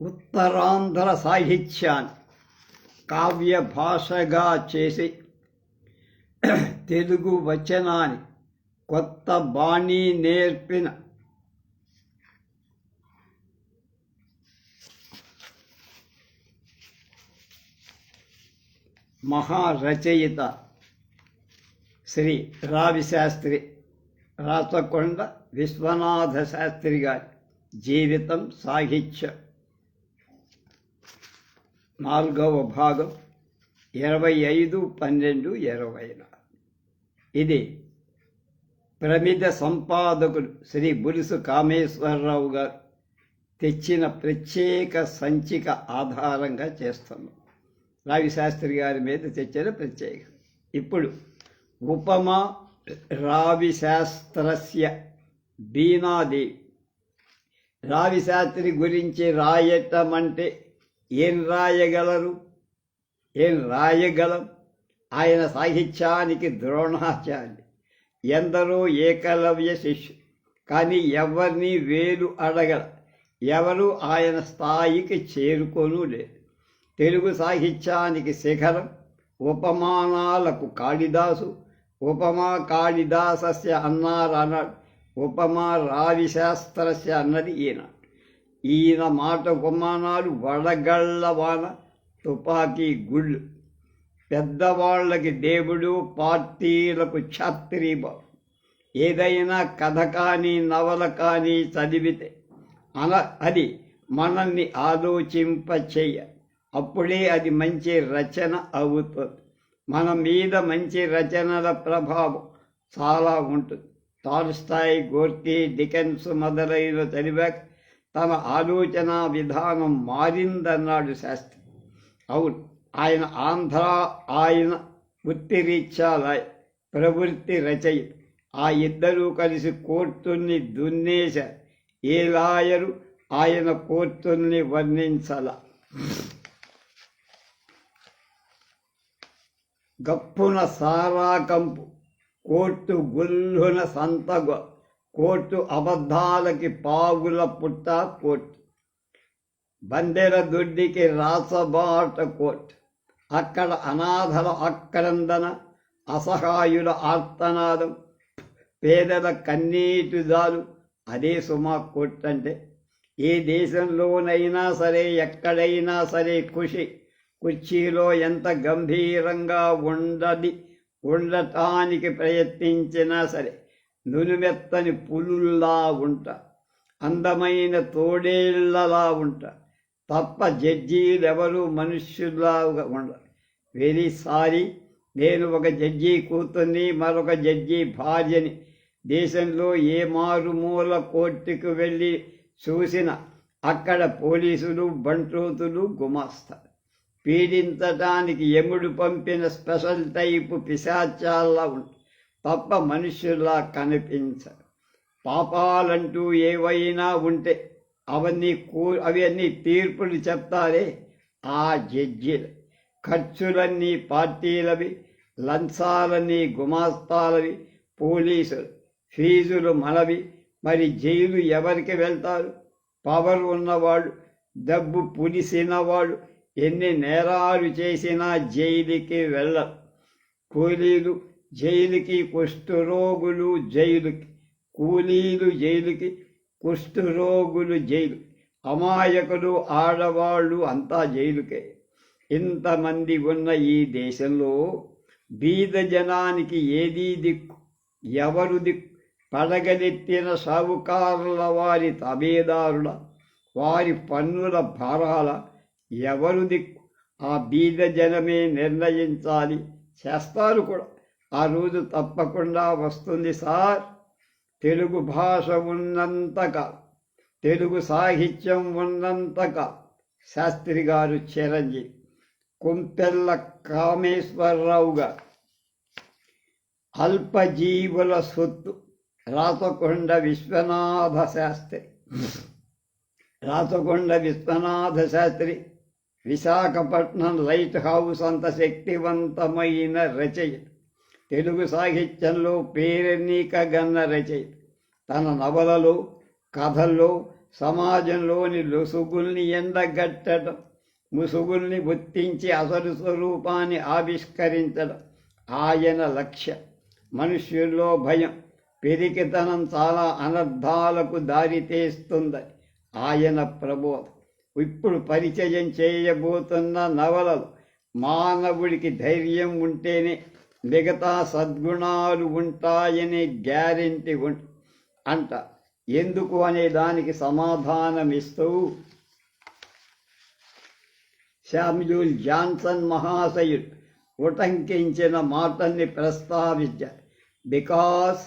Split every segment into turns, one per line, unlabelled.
ఉత్తరాంధ్ర సాహిత్యాన్ని కావ్య భాషగా చేసి తెలుగు వచనాన్ని కొత్త బాణీ నేర్పిన మహారచయిత శ్రీ రావిశాస్త్రి రాచకొండ విశ్వనాథ శాస్త్రి గారి జీవితం సాహిత్యం. నాలుగవ భాగం ఇరవై ఐదు పన్నెండు ఇరవై ఇది ప్రమిద సంపాదకుడు శ్రీ బులుసు కామేశ్వరరావు గారు తెచ్చిన ప్రత్యేక సంచిక ఆధారంగా చేస్తున్నాం రావిశాస్త్రి గారి మీద తెచ్చిన ప్రత్యేక. ఇప్పుడు ఉపమా రావిశాస్త్రస్య బీనాదేవి రావిశాస్త్రి గురించి రాయటం అంటే ఏం రాయగలరు? ఏం రాయగలం? ఆయన సాహిత్యానికి ద్రోణాచార్య ఎందరో ఏకలవ్య శిష్యు. కానీ ఎవరిని వేలు అడగల. ఎవరు ఆయన స్థాయికి చేరుకోను లేదు తెలుగు సాహిత్యానికి శిఖరం ఉపమానాలకు కాళిదాసు. ఉపమా కాళిదాసస్య అన్నారు అన్నాడు ఉపమా రావిశాస్త్రస్య అన్నది ఈయన. ఈయన మాట ఉపమానాలు వడగళ్ళ వాన తుపాకీ గుళ్ళు. పెద్దవాళ్ళకి దేవుడు పార్టీలకు ఛాత్రి ఏదైనా కథ కానీ నవల కానీ చదివితే అన అది మనల్ని ఆలోచింప చెయ్య అప్పుడే అది మంచి రచన అవుతుంది. మన మీద మంచి రచనల ప్రభావం చాలా ఉంటుంది. టాల్స్టాయ్ గోర్కీ డికెన్స్ మొదలైన చదివాక తన ఆలోచన విధానం మారిందన్నాడు శాస్త్రి. అవును ఆయన ఆంధ్ర ఆయన వృత్తిరీత్యాల ప్రవృత్తి రచయిత. ఆ ఇద్దరూ కలిసి కోర్టుని దున్నేశ ఏ లాయరు ఆయన కోర్టుల్ని వర్ణించాల. గప్పున సారా కంపు కోర్టు గుల్లున సంతగ కోర్టు అబద్ధాలకి పావుల పుట్ట కోర్టు. బందెల దొడ్డికి రాసబాట కోర్టు. అక్కడ అనాథల అక్రందన అసహాయుల ఆర్తనాదం పేదల కన్నీటి కన్నీటిదాలు అదే సుమా కోర్టు అంటే ఏ దేశంలోనైనా సరే ఎక్కడైనా సరే ఖుషి కుర్చీలో ఎంత గంభీరంగా ఉండది ఉండటానికి ప్రయత్నించినా సరే. నునుమెత్తని పులుల్లా ఉంట. అందమైన తోడేళ్ళలా ఉంట. తప్ప జడ్జీలెవరు మనుష్యుల్లా ఉండరు వెరీ సారీ నేను ఒక జడ్జి కూతుర్ని మరొక జడ్జి భార్యని. దేశంలో ఏ మారుమూల కోర్టుకు వెళ్ళి చూసిన అక్కడ పోలీసులు బంట్రోతులు గుమాస్తారు పీడించటానికి ఎముడు పంపిన స్పెషల్ టైపు పిశాచాల్లా ఉంటుంది తప్ప మనుషుల్లా కనిపించరు. పాపాలంటూ ఏవైనా ఉంటే అవన్నీ కూ అవన్నీ తీర్పులు చెప్తారే ఆ జడ్జిలు. ఖర్చులన్నీ పార్టీలవి లంచాలన్నీ గుమాస్తాలవి పోలీసులు ఫీజులు మనవి మరి జైలు ఎవరికి వెళ్తారు? పవర్ ఉన్నవాళ్ళు డబ్బు పులిసినవాళ్ళు ఎన్ని నేరాలు చేసినా జైలుకి వెళ్ళరు. కూలీలు జైలుకి కుష్ఠరోగులు జైలుకి కూలీలు జైలుకి కుష్ఠరోగులు జైలు. అమాయకులు ఆడవాళ్ళు అంతా జైలుకే. ఇంతమంది ఉన్న ఈ దేశంలో బీద జనానికి ఏదీ దిక్కు? ఎవరు దిక్కు? పడగలెత్తిన సావుకారుల వారి తబేదారుల వారి పన్నుల భారాల ఎవరు దిక్కు? ఆ బీద జనమే నిర్ణయించాలి. చేస్తారు కూడా. ఆ రోజు తప్పకుండా వస్తుంది సార్. తెలుగు భాష ఉన్నంతక తెలుగు సాహిత్యం ఉన్నంతక శాస్త్రి గారు చిరంజీవి కుంపెల్ల కామేశ్వరరావుగా. అల్పజీవుల సొత్తు రాతకొండ విశ్వనాథ శాస్త్రి. రాతకొండ విశ్వనాథ శాస్త్రి విశాఖపట్నం లైట్ హౌస్ అంత శక్తివంతమైన రచయిత. తెలుగు సాహిత్యంలో పేరెన్నిక గన్న రచయిత తన నవలలో కథల్లో సమాజంలోని లొసుగుల్ని ఎండగట్టడం ముసుగుల్ని గుర్తించి అసలు స్వరూపాన్ని ఆవిష్కరించడం ఆయన లక్ష్యం. మనుష్యుల్లో భయం పెరికితనం చాలా అనర్థాలకు దారితీస్తుందని ఆయన ప్రబోధం. ఇప్పుడు పరిచయం చేయబోతున్న నవలలు మానవుడికి ధైర్యం ఉంటేనే మిగతా సద్గుణాలు ఉంటాయనే గ్యారెంటీ ఉంట అంట. ఎందుకు అనే దానికి సమాధానమిస్తూ శామ్యూల్ జాన్సన్ మహాశయుడు ఉటంకించిన మాటల్ని ప్రస్తావించారు because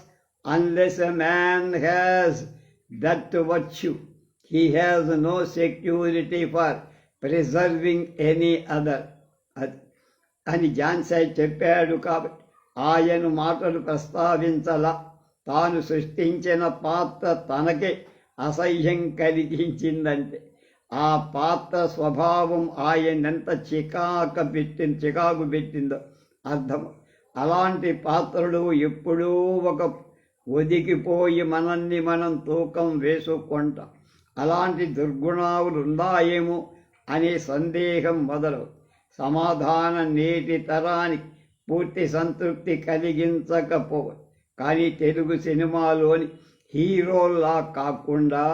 unless a man has that virtue he has no security for preserving any other అది. అని జాన్సై చెప్పాడు కాబట్టి ఆయన మాటలు ప్రస్తావించలా. తాను సృష్టించిన పాత్ర తనకే అసహ్యం కలిగించిందంటే. ఆ పాత్ర స్వభావం ఆయనెంత చికాక పెట్టింది చికాకు పెట్టిందో అర్థం. అలాంటి పాత్రలు ఎప్పుడూ ఒక ఒదిగిపోయి మనల్ని మనం తూకం వేసుకుంటాం. అలాంటి దుర్గుణాలు ఉన్నాయేమో అనే సందేహం మొదలవు సమాధాన నేటి తరానికి పూర్తి సంతృప్తి కలిగించకపో కానీ తెలుగు సినిమాలోని హీరోల్లా కాకుండా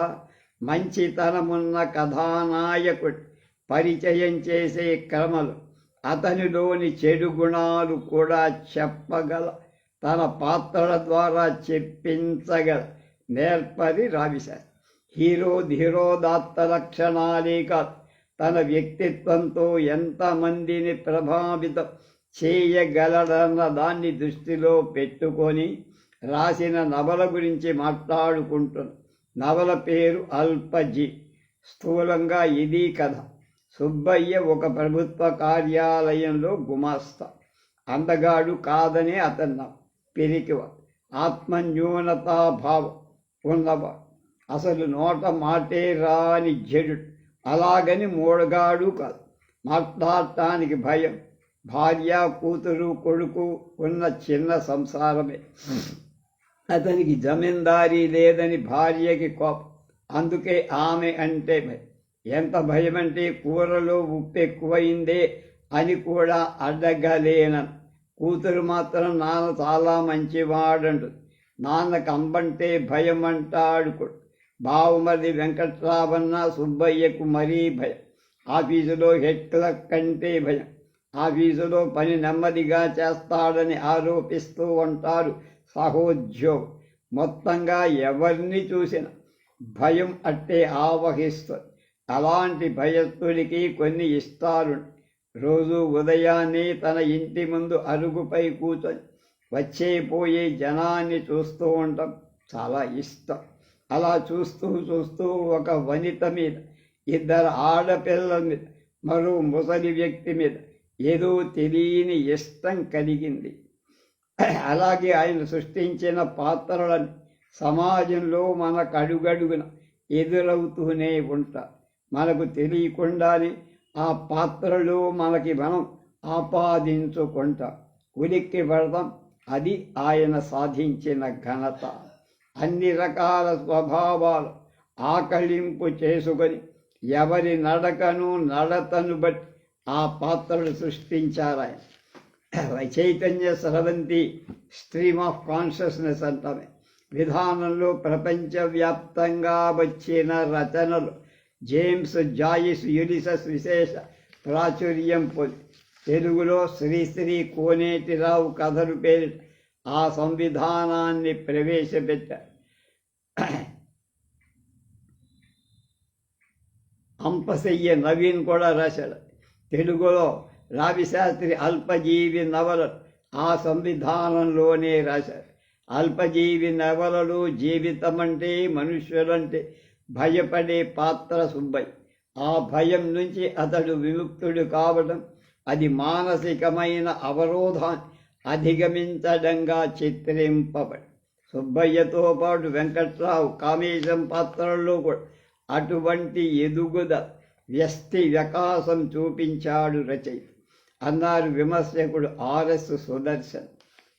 మంచితనమున్న కథానాయకుడు పరిచయం చేసే క్రమలు అతనిలోని చెడు గుణాలు కూడా చెప్పగల తన పాత్రల ద్వారా చెప్పించగల నేర్పది రావిశారు హీరో ధీరోదాత్త లక్షణాలే కాదు తన వ్యక్తిత్వంతో ఎంతమందిని ప్రభావితం చేయగలడన్న దాన్ని దృష్టిలో పెట్టుకొని రాసిన నవల గురించి మాట్లాడుకుంటున్న. నవల పేరు అల్పజి. స్థూలంగా ఇది కథ. సుబ్బయ్య ఒక ప్రభుత్వ కార్యాలయంలో గుమాస్తా. అందగాడు కాదనే అతన్న పెరికివ. ఆత్మన్యూనతాభావం ఉన్నవాడు. అసలు నోట మాటే రాని జడు అలాగని మూడగాడు మాట్లాడటానికి భయం. భార్య కూతురు కొడుకు ఉన్న చిన్న సంసారమే. అతనికి జమీందారీ లేదని భార్యకి కోపం. అందుకే ఆమె అంటే ఎంత భయం అంటే కూరలో ఉప్పు ఎక్కువైందే అని కూడా అడగలేన కూతురు మాత్రం నాన్న చాలా మంచివాడంటు నాన్నకు అంబంటే భయం అంటాడు కూడా. బావుమది వెంకట్రావన్న సుబ్బయ్యకు మరీ భయం. ఆఫీసులో హెడ్ క్లర్క్ కంటే భయం. ఆఫీసులో పని నెమ్మదిగా చేస్తాడని ఆరోపిస్తూ ఉంటారు సహోద్యోగం. మొత్తంగా ఎవరిని చూసినా భయం అట్టే ఆవహిస్తుంది. అలాంటి భయస్థుడికి కొన్ని ఇస్తారు. రోజు ఉదయాన్నే తన ఇంటి ముందు అరుగుపై కూర్చొని వచ్చే పోయే జనాన్ని చూస్తూ ఉండటం చాలా ఇష్టం. అలా చూస్తూ చూస్తూ ఒక వనిత మీద ఇద్దరు ఆడపిల్లల మీద మరో ముసలి వ్యక్తి మీద ఏదో తెలియని ఇష్టం కలిగింది. అలాగే ఆయన సృష్టించిన పాత్రలను సమాజంలో మనకు అడుగడుగున ఎదురవుతూనే ఉంటారు మనకు తెలియకుండానే ఆ పాత్రలో మనకి మనం ఆపాదించుకుంటాం. ఉలిక్కి పడతాం. అది ఆయన సాధించిన ఘనత. అన్ని రకాల స్వభావాలు ఆకళింపు చేసుకొని ఎవరి నడకను నడతను బట్టి ఆ పాత్రలు సృష్టించారు ఆయన. చైతన్య స్రవంతి స్ట్రీమ్ ఆఫ్ కాన్షియస్నెస్ అంటామే. విధానంలో ప్రపంచవ్యాప్తంగా వచ్చిన రచనలు జేమ్స్ జాయిస్ యులిసస్ విశేష ప్రాచుర్యం పొంది. తెలుగులో శ్రీశ్రీ కోనేటిరావు కథలు పేరు ఆ సంవిధానాన్ని ప్రవేశపెట్టారు అంపసయ్య నవీన్ కూడా రాశాడు. తెలుగులో రావిశాస్త్రి అల్పజీవి నవలలు ఆ సంవిధానంలోనే రాశారు. అల్పజీవి నవలలు జీవితం అంటే మనుష్యులంటే భయపడే పాత్ర సుబ్బయ్య. ఆ భయం నుంచి అతడు విముక్తుడు కావడం అది మానసికమైన అవరోధాన్ని అధిగమించడంగా చిత్రింపబడి. సుబ్బయ్యతో పాటు వెంకట్రావు కామేశం పాత్రల్లో కూడా అటువంటి ఎదుగుద వ్యస్తి వికాసం చూపించాడు రచయిత. అన్నారు విమర్శకుడు ఆర్ఎస్ సుదర్శన్.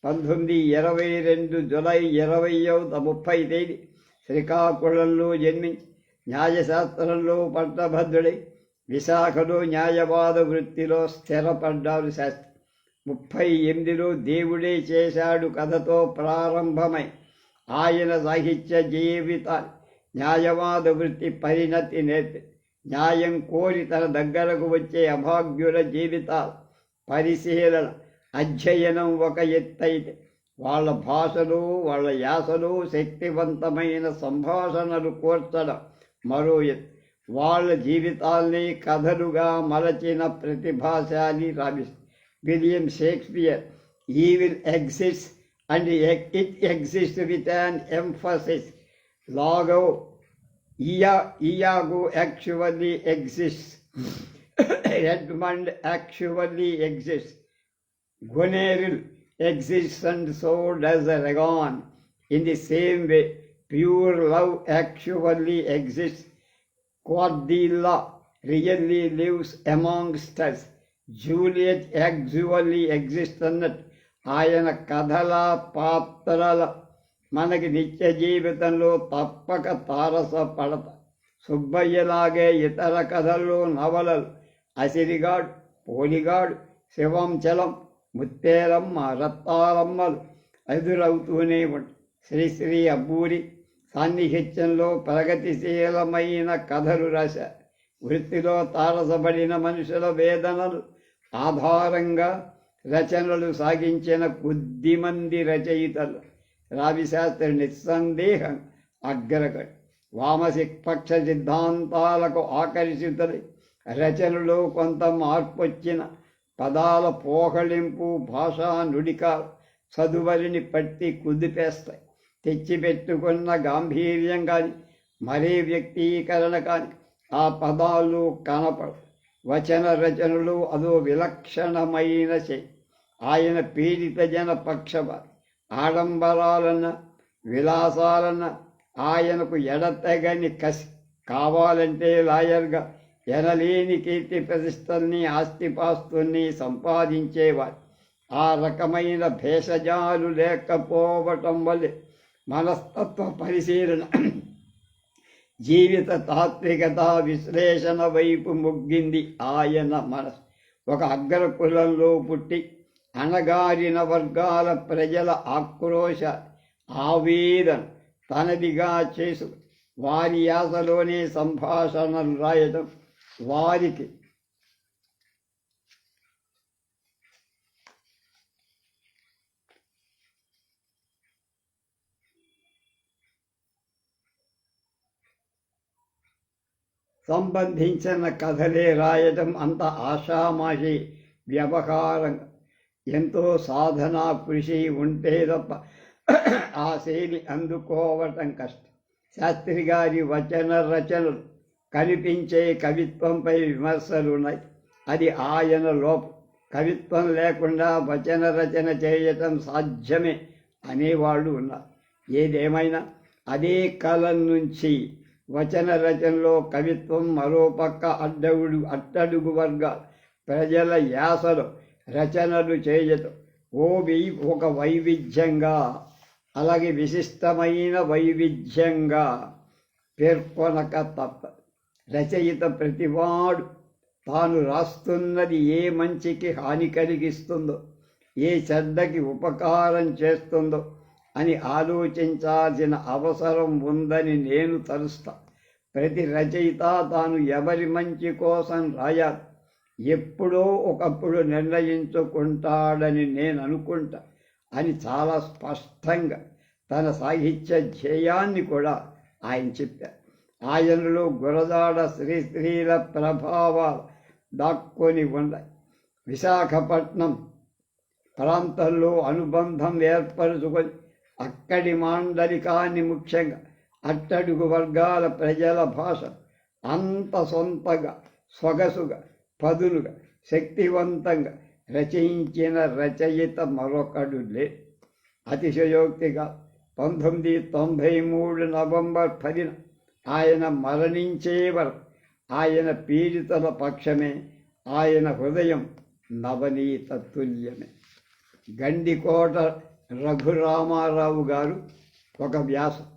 పంతొమ్మిది ఇరవై రెండు జులై ఇరవై ముప్పై తేదీ శ్రీకాకుళంలో జన్మించి న్యాయశాస్త్రంలో పట్టభద్రుడై విశాఖలో న్యాయవాద వృత్తిలో స్థిరపడ్డారు శాస్త్రి ముప్పై ఎనిమిదిలో దేవుడే చేశాడు కథతో ప్రారంభమై. ఆయన సాహిత్య జీవిత న్యాయవాద వృత్తి పరిణతి నేర్పి న్యాయం కోరి తన దగ్గరకు వచ్చే అభాగ్యుల జీవితాలు పరిశీలన అధ్యయనం ఒక ఎత్తైతే. వాళ్ళ భాషలు వాళ్ళ యాసలు శక్తివంతమైన సంభాషణలు కోర్చడం మరో ఎత్తు. వాళ్ళ జీవితాల్ని కథలుగా మలచిన ప్రతిభాశాలి రావిస్తారు William Shakespeare, evil exists and it exists with an emphasis. Lago, Iago actually exists. Redmond actually exists. Guneril exists and so does Aragon. In the same way, pure love actually exists. Cordelia really lives amongst us. Juliet actually exists అన్నట్టు. ఆయన కథల పాత్రల మనకి నిత్య జీవితంలో తప్పక తారస పడత సుబ్బయ్యలాగే ఇతర కథల్లో నవలలు. అసిరిగాడు పోలిగాడు శివంచలం ముత్తేరమ్మ రత్తారమ్మలు ఎదురవుతూనే ఉంటాయి శ్రీశ్రీ అబ్బూరి సాన్నిహిత్యంలో ప్రగతిశీలమైన కథలు రాశారు. వృత్తిలో తారసబడిన మనుషుల వేదనలు ఆధారంగా రచనలు సాగించిన కొద్ది మంది రచయితలు రావిశాస్త్రి నిస్సందేహం అగ్రగడ్ వామసిపక్ష సిద్ధాంతాలకు ఆకర్షితులై రచనలో కొంత మార్పు వచ్చిన పదాల పోకళింపు భాషా నుడిక చదువరిని పట్టి కుదిపేస్తాయి. తెచ్చిపెట్టుకున్న గాంభీర్యం కానీ మరే వ్యక్తీకరణ కానీ ఆ పదాలు కనపడు వచన రచనలు అదో విలక్షణమైన ఆయన పీడిత జన పక్షపాతి ఆడంబరాలన్న విలాసాలన్న ఆయనకు ఎడతెగని కసి. కావాలంటే లాయర్గా ఎనలేని కీర్తి ప్రతిష్టల్ని ఆస్తిపాస్తుల్ని సంపాదించేవారు. ఆ రకమైన భేషజాలు లేకపోవటం వల్లే మనస్తత్వ పరిశీలన జీవిత తాత్వికత విశ్లేషణ వైపు మొగ్గింది ఆయన మనసు. ఒక అగ్ర కులంలో పుట్టి అణగారిన వర్గాల ప్రజల ఆక్రోశ ఆవేదన తనదిగా చేసు. వారి యాసలోనే సంభాషణలు రాయటం వారికి సంబంధించిన కథలే రాయటం అంత ఆషామాషి వ్యవహారం. ఎంతో సాధన కృషి ఉంటే తప్ప ఆ శైలి అందుకోవటం కష్టం. శాస్త్రి గారి వచన రచనలు కనిపించే కవిత్వంపై విమర్శలు ఉన్నాయి అది ఆయన లోపం. కవిత్వం లేకుండా వచన రచన చేయటం సాధ్యమే అనేవాళ్ళు ఉన్నారు. ఏదేమైనా అదే కలం నుంచి వచన రచనలో కవిత్వం మరోపక్క అడ్డగుడు అట్టడుగు వర్గ ప్రజల యాసలు రచనలు చేయటం. ఓ ఒక వైవిధ్యంగా అలాగే విశిష్టమైన వైవిధ్యంగా పేర్కొనక తప్ప రచయిత ప్రతివాడు తాను రాస్తున్నది ఏ మంచికి హాని కలిగిస్తుందో ఏ చెడ్డకి ఉపకారం చేస్తుందో అని ఆలోచించాల్సిన అవసరం ఉందని నేను తలుస్తా. ప్రతి రచయిత తాను ఎవరి మంచి కోసం రాయాలి. ఎప్పుడో ఒకప్పుడు నిర్ణయించుకుంటాడని నేను అనుకుంటా అని చాలా స్పష్టంగా తన సాహిత్య ధ్యేయాన్ని కూడా ఆయన చెప్పారు. ఆయనలో గురదాడ శ్రీ స్త్రీల ప్రభావాలు దాక్కొని ఉన్నాయి. విశాఖపట్నం ప్రాంతంలో అనుబంధం ఏర్పరచుకొని అక్కడి మాండలికాన్ని ముఖ్యంగా అట్టడుగు వర్గాల ప్రజల భాష అంత సొంతగా సొగసుగా పదునుగా శక్తివంతంగా రచయించిన రచయిత మరొకడు లే. అతిశయోక్తిగా పంతొమ్మిది తొంభై మూడు నవంబర్ పదిన ఆయన మరణించే వరకు ఆయన పీడితుల పక్షమే ఆయన హృదయం నవనీత తుల్యమే. గండికోట రఘురామారావు గారు ఒక వ్యాసం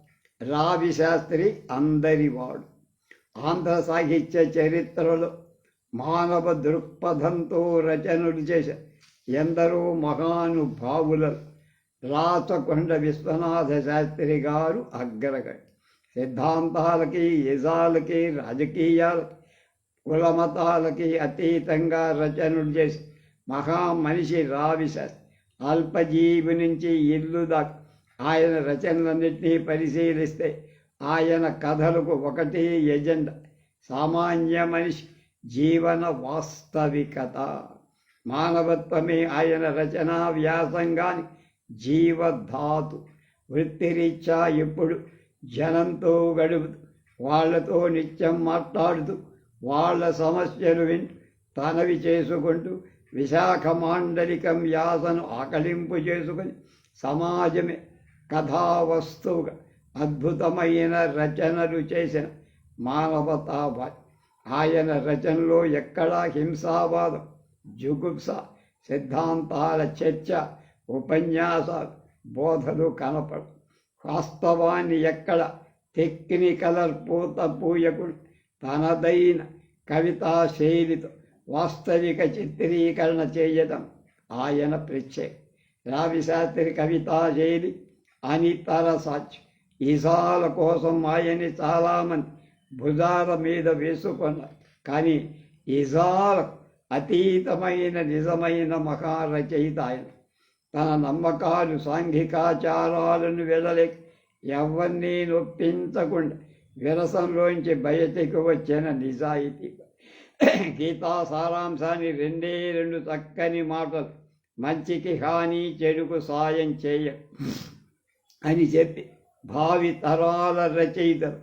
రావి శాస్త్రి అందరివాడు ఆంధ్ర సాహిత్య చరిత్రలో మానవ దృక్పథంతో రచనలు చేసే ఎందరో మహానుభావుల రాచకొండ విశ్వనాథ శాస్త్రి గారు అగ్రగణ్యం సిద్ధాంతాలకి యజాలకి రాజకీయాలకి కులమతాలకి అతీతంగా రచనలు చేసి మహామనిషి రావి శాస్త్రి. అల్పజీవి నుంచి ఇల్లు దాకా ఆయన రచనలన్నింటినీ పరిశీలిస్తే ఆయన కథలకు ఒకటే ఎజెండా సామాన్య మనిషి జీవన వాస్తవికత. మానవత్వమే ఆయన రచనా వ్యాసంగాని జీవధాతు. వృత్తిరీత్యా ఎప్పుడు జనంతో గడుపుతూ వాళ్ళతో నిత్యం మాట్లాడుతూ వాళ్ళ సమస్యలు వింటూ తనవి చేసుకుంటూ విశాఖ మాండలికం యాసను ఆకలింపు చేసుకొని సమాజమే కథావస్తువుగా అద్భుతమైన రచనలు చేసిన మానవతావాది ఆయన రచనలో ఎక్కడా హింసావాదం జుగుప్స సిద్ధాంతాల చర్చ ఉపన్యాసాలు బోధలు కనపడు వాస్తవాన్ని ఎక్కడ టెక్నికలర్ పూత పూయకుడు తనదైన కవితా శైలితో వాస్తవిక చిత్రీకరణ చేయడం ఆయన ప్రత్యేక రావిశాస్త్రి కవితా శైలి అనితర సాధ్యం ఈసాల కోసం ఆయన్ని చాలామంది భుజాల మీద వేసుకున్నారు. కానీ ఈసాలకు అతీతమైన నిజమైన మహారచయిత ఆయన. తన నమ్మకాలు సాంఘికాచారాలను వెళ్ళలేక ఎవరినీ నొప్పించకుండా విరసంలోంచి బయటకు వచ్చిన నిజాయితీ. గీతా సారాంశాన్ని రెండే రెండు చక్కని మాటలు. మంచికి హాని చెడుకు సాయం చేయ అని చెప్పి భావి తరాల రచయితలు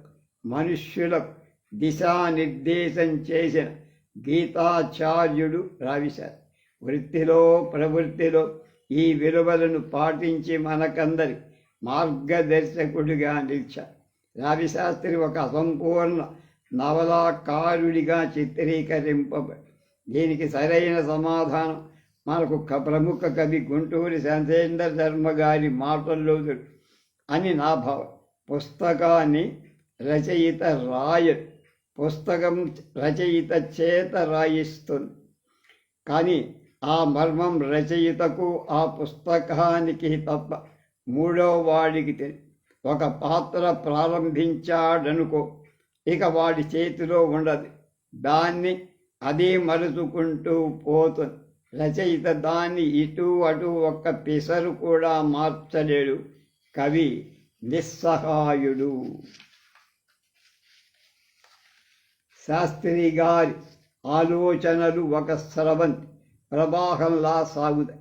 మనుష్యులకు దిశానిర్దేశం చేసిన గీతాచార్యుడు రావిశారు వృత్తిలో ప్రవృత్తిలో ఈ విలువలను పాటించి మనకందరి మార్గదర్శకుడిగా నిలిచారు. రావిశాస్త్రి ఒక అసంపూర్ణ నవలాకారుడిగా చిత్రీకరింప దీనికి సరైన సమాధానం. మనకు క- ప్రముఖ కవి గుంటూరి శంతేంద్ర శర్మ గారి మాటల్లో అని నా భావం పుస్తకాన్ని రచయిత రాయ పుస్తకం రచయిత చేత రాయిస్తుంది. కానీ ఆ మర్మం రచయితకు ఆ పుస్తకానికి తప్ప మూడో వాడికి ఒక పాత్ర ప్రారంభించాడనుకో ఇక వాడి చేతిలో ఉండదు. దాన్ని అది మరుచుకుంటూ పోతుంది రచయిత దాన్ని ఇటు అటు ఒక్క పిసరు కూడా మార్చలేడు. కవి నిస్సహాయుడు. శాస్త్రి గారి ఆలోచనలు ఒక స్రవంతి ప్రవాహంలా సాగుతాయి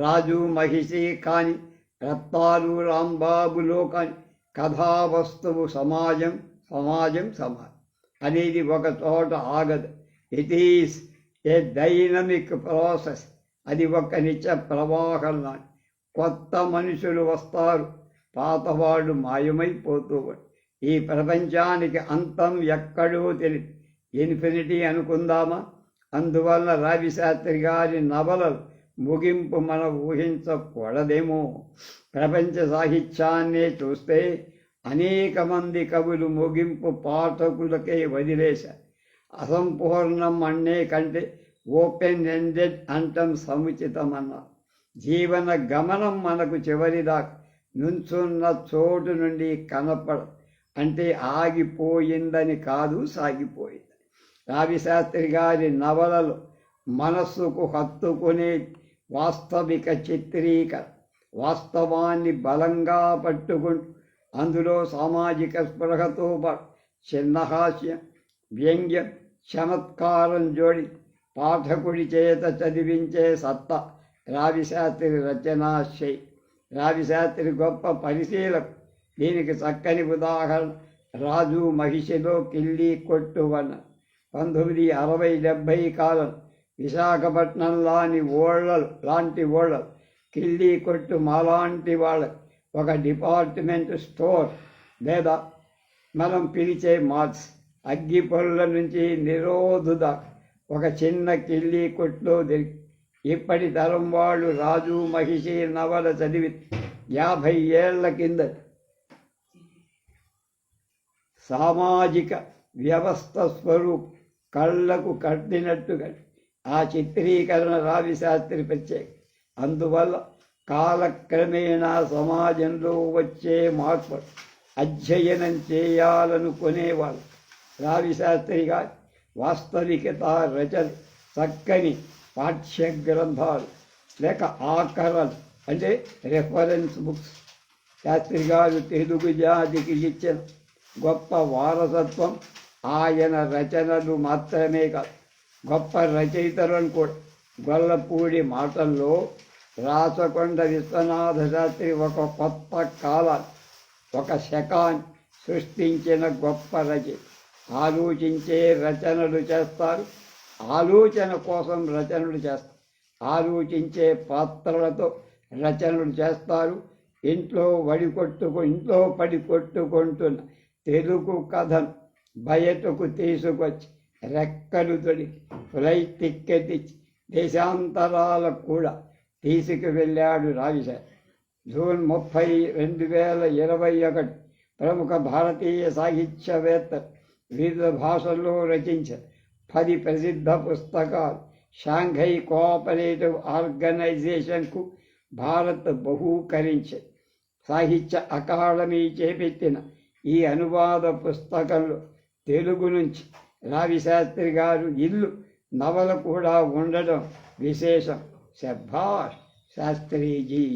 రాజు మహిషి కాని రత్తాలు రాంబాబులో కాని కథావస్తువు సమాజం సమాజం సమాజం. అనేది ఒక చోట ఆగదు. It is a dynamic process అది ఒక నిత్య ప్రవాహం లాంటి. కొత్త మనుషులు వస్తారు. పాతవాళ్ళు మాయమైపోతూ ఈ ప్రపంచానికి అంతం ఎక్కడో తెలియదు ఇన్ఫినిటీ అనుకుందామా? అందువల్ల రవిశాస్త్రి గారి నవలలు ముగింపు మనం ఊహించకూడదేమో. ప్రపంచ సాహిత్యాన్నే చూస్తే అనేక మంది కవులు ముగింపు పాఠకులకే వదిలేశారు. అసంపూర్ణం అన్నే కంటే ఓపెన్ ఎండెడ్ అంటం సముచితమన్నారు. జీవన గమనం మనకు చివరిదాకా నుంచున్న చోటు నుండి కనపడ అంటే ఆగిపోయిందని కాదు సాగిపోయింది. రావిశాస్త్రి గారి నవలలు మనస్సుకు హత్తుకునే వాస్తవిక చిత్రీకరణ. వాస్తవాన్ని బలంగా పట్టుకుంటూ అందులో సామాజిక స్పృహతో పాటు చిన్న హాస్యం వ్యంగ్యం చమత్కారం జోడి పాఠకుడి చేత చదివించే సత్తా రావిశాస్త్రి రచనాశై. రావిశాస్త్రి గొప్ప పరిశీలకు. దీనికి చక్కని ఉదాహరణ రాజు మహిషిలో కిల్లి కొట్టువన. పంతొమ్మిది అరవై డెబ్భై కాలం విశాఖపట్నం లాని ఓళ్ళలు లాంటి ఓళ్ళలు కిల్లి కొట్టు మాలాంటి వాళ్ళకు ఒక డిపార్ట్మెంట్ స్టోర్ లేదా మనం పిలిచే మార్క్స్ అగ్గిపొల్ల నుంచి నిరోధుద ఒక చిన్న కిల్లి కొట్లో దొరికి ఇప్పటి తరం వాళ్ళు రాజు మహిషి నవల చదివి యాభై ఏళ్ళ కింద సామాజిక వ్యవస్థ స్వరూప్ కళ్ళకు కట్టినట్టుగా ఆ చిత్రీకరణ రావి శాస్త్రి ప్రత్యేక. అందువల్ల కాలక్రమేణా సమాజంలో వచ్చే మార్పు అధ్యయనం చేయాలనుకునేవాళ్ళు రావిశాస్త్రి గారి వాస్తవికత రచన చక్కని పాఠ్య గ్రంథాలు లేక ఆకరలు అంటే రెఫరెన్స్ బుక్స్ శాస్త్రి గారు తెలుగు జాతికి ఇచ్చిన గొప్ప వారసత్వం ఆయన రచనలు మాత్రమే కాదు. గొప్ప రచయితలను కూడా గొల్లపూడి మాటల్లో రాచకొండ విశ్వనాథ శాస్త్రి ఒక కొత్త కాల ఒక శకాన్ని సృష్టించిన గొప్ప రచయిత ఆలోచించే రచనలు చేస్తారు ఆలోచన కోసం రచనలు చేస్తారు ఆలోచించే పాత్రలతో రచనలు చేస్తారు. ఇంట్లో వడి కొట్టుకు ఇంట్లో పడి కొట్టుకుంటున్న తెలుగు కథను బయటకు తీసుకొచ్చి రెక్కలు తొడిగి ఫ్లైట్ టిక్కెట్ ఇచ్చి దేశాంతరాలకు కూడా తీసుకువెళ్ళాడు రావిశాస్త్రి జూన్ ముప్పై రెండు వేల ఇరవై ఒకటి ప్రముఖ భారతీయ సాహిత్యవేత్త వివిధ భాషల్లో రచించిన పది ప్రసిద్ధ పుస్తకాలు. షాంఘై కోఆపరేటివ్ ఆర్గనైజేషన్కు భారత్ బహూకరించే. సాహిత్య అకాడమీ చేపెట్టిన ఈ అనువాద పుస్తకంలో తెలుగు నుంచి రావిశాస్త్రి గారు ఇల్లు నవల కూడా ఉండడం విశేషం. शाबाश शास्त्री जी।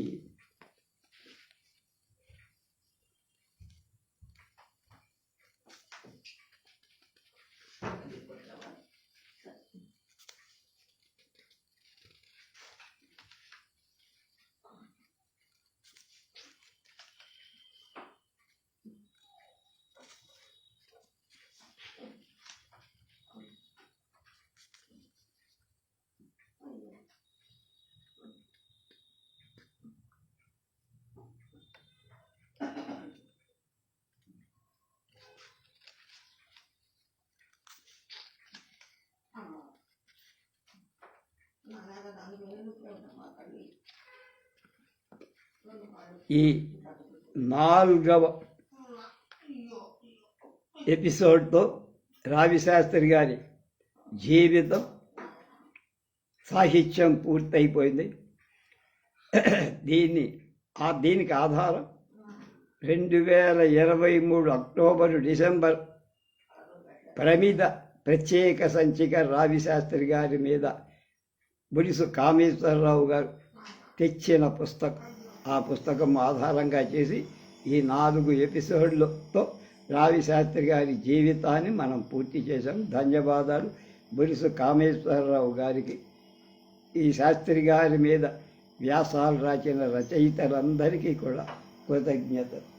ఈ నాలుగవ ఎపిసోడ్తో రావిశాస్త్రి గారి జీవితం సాహిత్యం పూర్తయిపోయింది. దీన్ని ఆ దీనికి ఆధారం రెండు వేల ఇరవై మూడు అక్టోబరు డిసెంబర్ ప్రమిద ప్రత్యేక సంచిక రావిశాస్త్రి గారి మీద బుడిసు కామేశ్వరరావు గారు తెచ్చిన పుస్తకం. ఆ పుస్తకం ఆధారంగా చేసి ఈ నాలుగు ఎపిసోడ్లతో రావి శాస్త్రి గారి జీవితాన్ని మనం పూర్తి చేశాం. ధన్యవాదాలు. బురిసు కామేశ్వరరావు గారికి. ఈ శాస్త్రి గారి మీద వ్యాసాలు రాసిన రచయితలందరికీ కూడా కృతజ్ఞతలు.